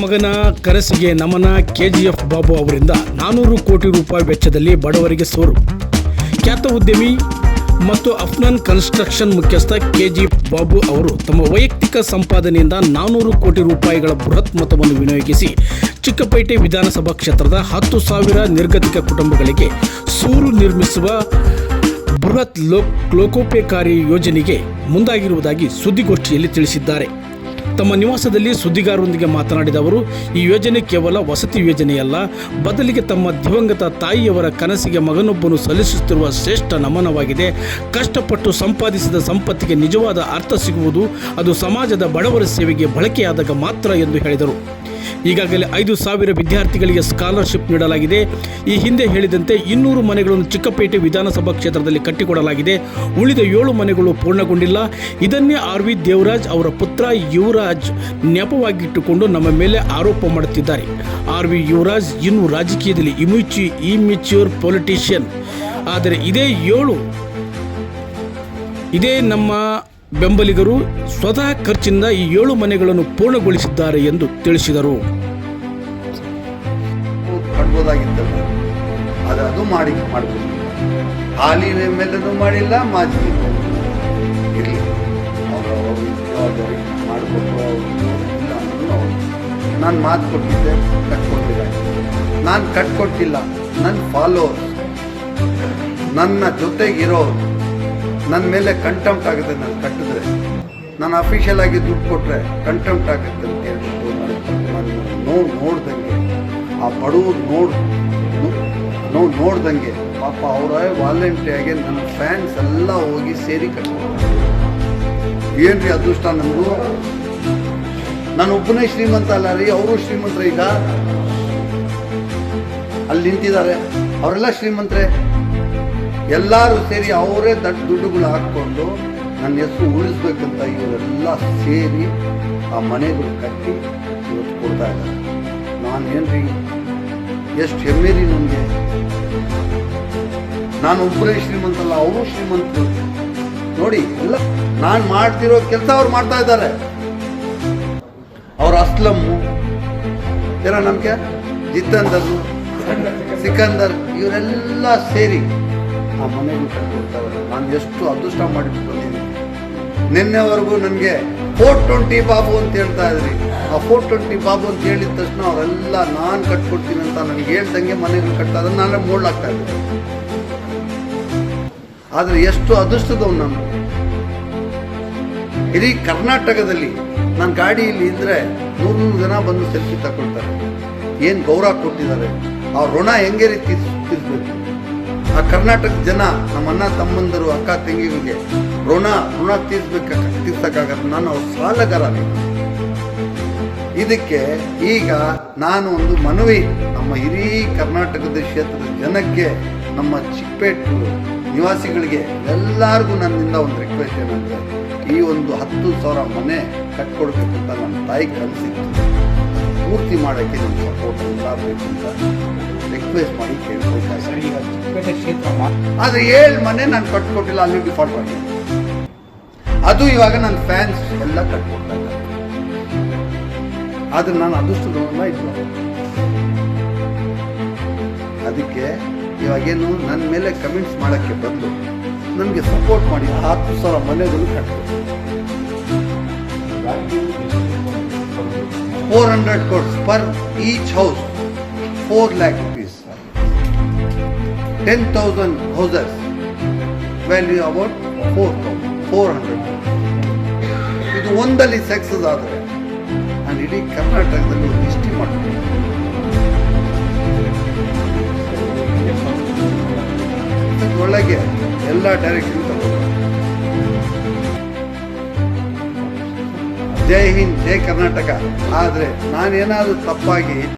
ಮಗನ ಕನಸಿಗೆ ನಮನ ಕೆಜಿಎಫ್ ಬಾಬು ಅವರಿಂದ ನಾನೂರು ಕೋಟಿ ರೂಪಾಯಿ ವೆಚ್ಚದಲ್ಲಿ ಬಡವರಿಗೆ ಸೋರು. ಖ್ಯಾತ ಉದ್ಯಮಿ ಮತ್ತು ಅಫ್ನಾನ್ ಕನ್ಸ್ಟ್ರಕ್ಷನ್ ಮುಖ್ಯಸ್ಥ ಕೆಜಿ ಬಾಬು ಅವರು ತಮ್ಮ ವೈಯಕ್ತಿಕ ಸಂಪಾದನೆಯಿಂದ ನಾನೂರು ಕೋಟಿ ರೂಪಾಯಿಗಳ ಬೃಹತ್ ಮೊತ್ತವನ್ನು ವಿನಿಯೋಗಿಸಿ ಚಿಕ್ಕಪೇಟೆ ವಿಧಾನಸಭಾ ಕ್ಷೇತ್ರದ ಹತ್ತು ಸಾವಿರ ನಿರ್ಗತಿಕ ಕುಟುಂಬಗಳಿಗೆ ಸೂರು ನಿರ್ಮಿಸುವ ಬೃಹತ್ ಲೋಕ್ ಲೋಕೋಪಕಾರಿ ಯೋಜನೆಗೆ ಮುಂದಾಗಿರುವುದಾಗಿ ಸುದ್ದಿಗೋಷ್ಠಿಯಲ್ಲಿ ತಿಳಿಸಿದ್ದಾರೆ. ತಮ್ಮ ನಿವಾಸದಲ್ಲಿ ಸುದ್ದಿಗಾರರೊಂದಿಗೆ ಮಾತನಾಡಿದ ಅವರು, ಈ ಯೋಜನೆ ಕೇವಲ ವಸತಿ ಯೋಜನೆಯಲ್ಲ, ಬದಲಿಗೆ ತಮ್ಮ ದಿವಂಗತ ತಾಯಿಯವರ ಕನಸಿಗೆ ಮಗನೊಬ್ಬನು ಸಲ್ಲಿಸುತ್ತಿರುವ ಶ್ರೇಷ್ಠ ನಮನವಾಗಿದೆ. ಕಷ್ಟಪಟ್ಟು ಸಂಪಾದಿಸಿದ ಸಂಪತ್ತಿಗೆ ನಿಜವಾದ ಅರ್ಥ ಸಿಗುವುದು, ಅದು ಸಮಾಜದ ಬಡವರ ಸೇವೆಗೆ ಬಳಕೆಯಾದಾಗ ಮಾತ್ರ ಎಂದು ಹೇಳಿದರು. ಈಗಾಗಲೇ ಐದು ಸಾವಿರ ವಿದ್ಯಾರ್ಥಿಗಳಿಗೆ ಸ್ಕಾಲರ್ಶಿಪ್ ನೀಡಲಾಗಿದೆ. ಈ ಹಿಂದೆ ಹೇಳಿದಂತೆ ಇನ್ನೂರು ಮನೆಗಳನ್ನು ಚಿಕ್ಕಪೇಟೆ ವಿಧಾನಸಭಾ ಕ್ಷೇತ್ರದಲ್ಲಿ ಕಟ್ಟಿಕೊಡಲಾಗಿದೆ. ಉಳಿದ ಏಳು ಮನೆಗಳು ಪೂರ್ಣಗೊಂಡಿಲ್ಲ. ಇದನ್ನೇ ಆರ್ ವಿ ದೇವರಾಜ್ ಅವರ ಪುತ್ರ ಯುವರಾಜ್ ನೆಪವಾಗಿಟ್ಟುಕೊಂಡು ನಮ್ಮ ಮೇಲೆ ಆರೋಪ ಮಾಡುತ್ತಿದ್ದಾರೆ. ಆರ್ ವಿ ಯುವರಾಜ್ ಇನ್ನು ರಾಜಕೀಯದಲ್ಲಿ ಇಮ್ಯೂಚಿ ಇಮಿಚ್ಯೂರ್ ಪೊಲಿಟಿಷಿಯನ್. ಆದರೆ ಇದೇ ಏಳು. ಇದೇ ನಮ್ಮ ಬೆಂಬಲಿಗರು ಸ್ವತಃ ಖರ್ಚಿನಿಂದ ಈ ಏಳು ಮನೆಗಳನ್ನು ಪೂರ್ಣಗೊಳಿಸಿದ್ದಾರೆ ಎಂದು ತಿಳಿಸಿದರು. ಅದು ಮಾಡಿ ಮಾಡ್ಬೋದು. ಹಾಲಿ ಎಂ ಎಲ್ ಮಾಡಿಲ್ಲ, ಮಾಜಿ ಇರಲಿ. ನಾನು ಮಾತು ಕೊಟ್ಟಿದ್ದೆ ಕಟ್ಕೊಟ್ಟಿಲ್ಲ ನಾನು ಕಟ್ಕೊಟ್ಟಿಲ್ಲ ನನ್ನ ಫಾಲೋವರ್ಸ್ ನನ್ನ ಜೊತೆಗಿರೋರು ನನ್ನ ಮೇಲೆ ಕಂಟೆಂಪ್ಟ್ ಆಗುತ್ತೆ ನಾನು ಕಟ್ಟಿದ್ರೆ, ನಾನು ಅಫಿಷಿಯಲ್ ಆಗಿ ದುಡ್ಡು ಕೊಟ್ಟರೆ ಕಂಟೆಂಪ್ಟ್ ಆಗುತ್ತೆ ಅಂತ ಹೇಳ್ಬಿಟ್ಟು ನಾನು ನೋವು ನೋಡ್ದಂಗೆ, ಆ ಬಡವ್ರು ನೋಡ್ ನೋವು ನೋಡ್ದಂಗೆ ಪಾಪ ಅವರ ವಾಲಂಟಿಯಾಗಿ ನನ್ನ ಫ್ಯಾನ್ಸ್ ಎಲ್ಲ ಹೋಗಿ ಸೇರಿ ಕಟ್ಟಿದ್ರು ಏನು ರೀ ಅದೃಷ್ಟ ನಮ್ಮದು ನಾನು ಒಬ್ಬನೇ ಶ್ರೀಮಂತ ಅಲ್ಲ ರೀ, ಅವರು ಶ್ರೀಮಂತರ ಈಗ. ಅಲ್ಲಿ ನಿಂತಿದ್ದಾರೆ, ಅವರೆಲ್ಲ ಶ್ರೀಮಂತರೇ. ಎಲ್ಲರೂ ಸೇರಿ ಅವರೇ ದಟ್ಟ ದುಡ್ಡುಗಳು ಹಾಕ್ಕೊಂಡು ನನ್ನ ಹೆಸರು ಉಳಿಸ್ಬೇಕಂತ ಇವರೆಲ್ಲ ಸೇರಿ ಆ ಮನೆಗಳು ಕಟ್ಟಿ ಇವತ್ತು ಕೊಡ್ತಾ ಇದ್ದಾರೆ. ನಾನು ಏನ್ರಿ ಎಷ್ಟು ಹೆಮ್ಮೆ ರೀ ನನಗೆ ನಾನು ಒಬ್ಬರೇ ಶ್ರೀಮಂತಲ್ಲ, ಅವರು ಶ್ರೀಮಂತರು. ನೋಡಿ, ಎಲ್ಲ ನಾನು ಮಾಡ್ತಿರೋ ಕೆಲಸ ಅವ್ರು ಮಾಡ್ತಾ ಇದ್ದಾರೆ. ಅವ್ರ ಅಸ್ಲಮ್ಮು, ಏನೋ ನಮಗೆ? ಜಿತಂದರ್, ಸಿಕಂದರ್, ಇವರೆಲ್ಲ ಸೇರಿ ಆ ಮನೆಗಳು ಕಟ್ಕೊಡ್ತಾವ್ರೆ ನಾನು ಎಷ್ಟು ಅದೃಷ್ಟ ಮಾಡಿಟ್ಕೊಂಡಿದ್ದೀನಿ ನಿನ್ನೆವರೆಗೂ ನನಗೆ ಫೋರ್ ಟ್ವೆಂಟಿ ಬಾಬು ಅಂತ ಹೇಳ್ತಾ ಇದ್ರಿ. ಆ ಫೋರ್ ಟ್ವೆಂಟಿ ಬಾಬು ಅಂತ ಹೇಳಿದ ತಕ್ಷಣ ಅವರೆಲ್ಲ, ನಾನು ಕಟ್ಕೊಡ್ತೀನಿ ಅಂತ ನನಗೆ ಹೇಳ್ದಂಗೆ ಮನೆಗಳು ಕಟ್ತಾ ಇದ್ರೆ ನಾನೇ ಮೂಡ್ಲಾಗ್ತಾ ಇದ್ದೆ ಆದರೆ ಎಷ್ಟು ಅದೃಷ್ಟದವ್ ನಾನು. ಇಡೀ ಕರ್ನಾಟಕದಲ್ಲಿ ನನ್ನ ಗಾಡಿಯಲ್ಲಿ ಇದ್ದರೆ ನೂರು ನೂರು ಜನ ಬಂದು ಸೆಲ್ಫಿ ತಗೊಳ್ತಾರೆ. ಏನು ಗೌರವ ಕೊಟ್ಟಿದ್ದಾರೆ. ಆ ಋಣ ಹೆಂಗೆ ರೀತಿ ತೀರಿಸ್ಬೇಕು? ಆ ಕರ್ನಾಟಕ ಜನ ನಮ್ಮ ಅಣ್ಣ ತಮ್ಮಂದರು, ಅಕ್ಕ ತಂಗಿಗಳಿಗೆ ಋಣ ಋಣ ತೀರ್ಸ್ಬೇಕ ತೀರ್ಸಕ್ಕಾಗತ್ತೆ ನಾನು ಅವ್ರ ಸಾಲಗಾರ ಇದಕ್ಕೆ ಈಗ ನಾನು ಒಂದು ಮನವಿ. ನಮ್ಮ ಇಡೀ ಕರ್ನಾಟಕದ ಕ್ಷೇತ್ರದ ಜನಕ್ಕೆ, ನಮ್ಮ ಚಿಕ್ಕಪೇಟು ನಿವಾಸಿಗಳಿಗೆ ಎಲ್ಲರಿಗೂ ನನ್ನಿಂದ ಒಂದು ರಿಕ್ವೆಸ್ಟ್ ಏನಂದರೆ, ಈ ಒಂದು ಹತ್ತು ಸಾವಿರ ಮನೆ ಅಂತ ನನ್ನ ತಾಯಿ ಕನಸಿತ್ತು. ಪೂರ್ತಿ ಮಾಡೋಕ್ಕೆ ನಿಮ್ಮ ಸಪೋರ್ಟ್ ಅಂತ. ರಿಕ್ವೆಸ್ಟ್ ಮಾಡಿ ಕೇಳ್ಕೊಳ್ತಾ ಆದರೆ ಏಳು ಮನೆ ನಾನು ಕಟ್ಕೊಟ್ಟಿಲ್ಲ, ಅಲ್ಲಿ ಡಿಫಾಲ್ಟ್ ಮಾಡಿ ಅದು ಇವಾಗ ನನ್ನ ಫ್ಯಾನ್ಸ್ ಎಲ್ಲ ಕಟ್ಕೊಡ್ತಾ ಇದ್ದಾರೆ ಆದ್ರೆ ನಾನು ಅದೃಷ್ಟದವ್ರನ್ನ ಇಲ್ಲ ಅದಕ್ಕೆ ಇವಾಗೇನು ನನ್ನ ಮೇಲೆ ಕಮೆಂಟ್ಸ್ ಮಾಡೋಕ್ಕೆ ಬಂದು ನನಗೆ ಸಪೋರ್ಟ್ ಮಾಡಿ ಹತ್ತು ಸಾವಿರ ಮನೆಗಳು ಕಟ್ಟಿ four hundred crores per each house four lakh rupees ten thousand about value about four thousand four hundred ಇದು ಒಂದಲ್ಲಿ ಸಕ್ಸಸ್ ಆದರೆ ನಾನು ಇಡೀ ಕರ್ನಾಟಕದಲ್ಲಿ ಒಂದು ಹಿಸ್ಟ್ರಿ ಮಾಡ್ತೀನಿ. ಒಳಗೆ ಎಲ್ಲ ಡೈರೆಕ್ಷನ್ ಜೈ ಹಿಂದ್, ಜೈ ಕರ್ನಾಟಕ. ಆದರೆ ನಾನೇನಾದರೂ ತಪ್ಪಾಗಿ